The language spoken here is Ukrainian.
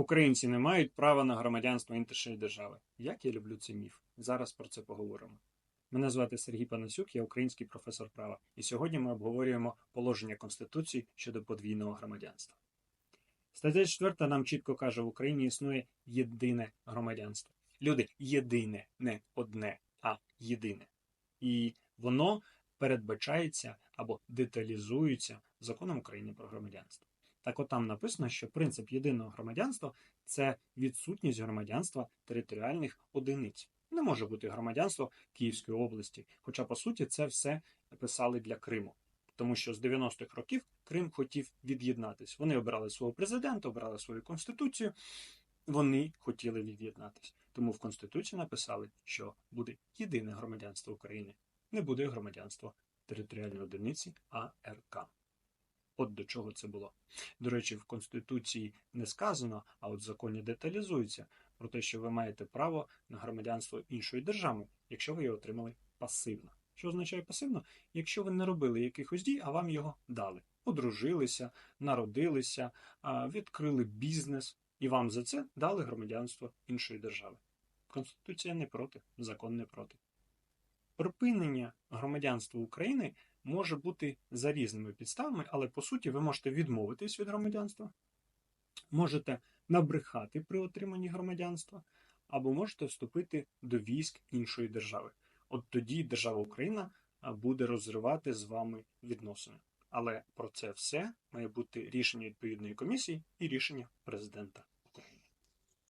Українці не мають права на громадянство іншої держави. Як я люблю цей міф. Зараз про це поговоримо. Мене звати Сергій Панасюк, я український професор права, і сьогодні ми обговорюємо положення Конституції щодо подвійного громадянства. Стаття 4 нам чітко каже, в Україні існує єдине громадянство. Люди, єдине, не одне, а єдине. І воно передбачається або деталізується законом України про громадянство. Так от там написано, що принцип єдиного громадянства це відсутність громадянства територіальних одиниць. Не може бути громадянство Київської області, хоча по суті це все писали для Криму. Тому що з 90-х років Крим хотів від'єднатись. Вони обирали свого президента, обирали свою конституцію. Вони хотіли від'єднатись. Тому в конституції написали, що буде єдине громадянство України, не буде громадянство територіальної одиниці АРК. От до чого це було. До речі, в Конституції не сказано, а от в законі деталізується про те, що ви маєте право на громадянство іншої держави, якщо ви його отримали пасивно. Що означає пасивно? Якщо ви не робили якихось дій, а вам його дали. Одружилися, народилися, відкрили бізнес, і вам за це дали громадянство іншої держави. Конституція не проти, закон не проти. Припинення громадянства України може бути за різними підставами, але по суті ви можете відмовитись від громадянства, можете набрехати при отриманні громадянства, або можете вступити до військ іншої держави. От тоді держава Україна буде розривати з вами відносини. Але про це все має бути рішення відповідної комісії і рішення президента.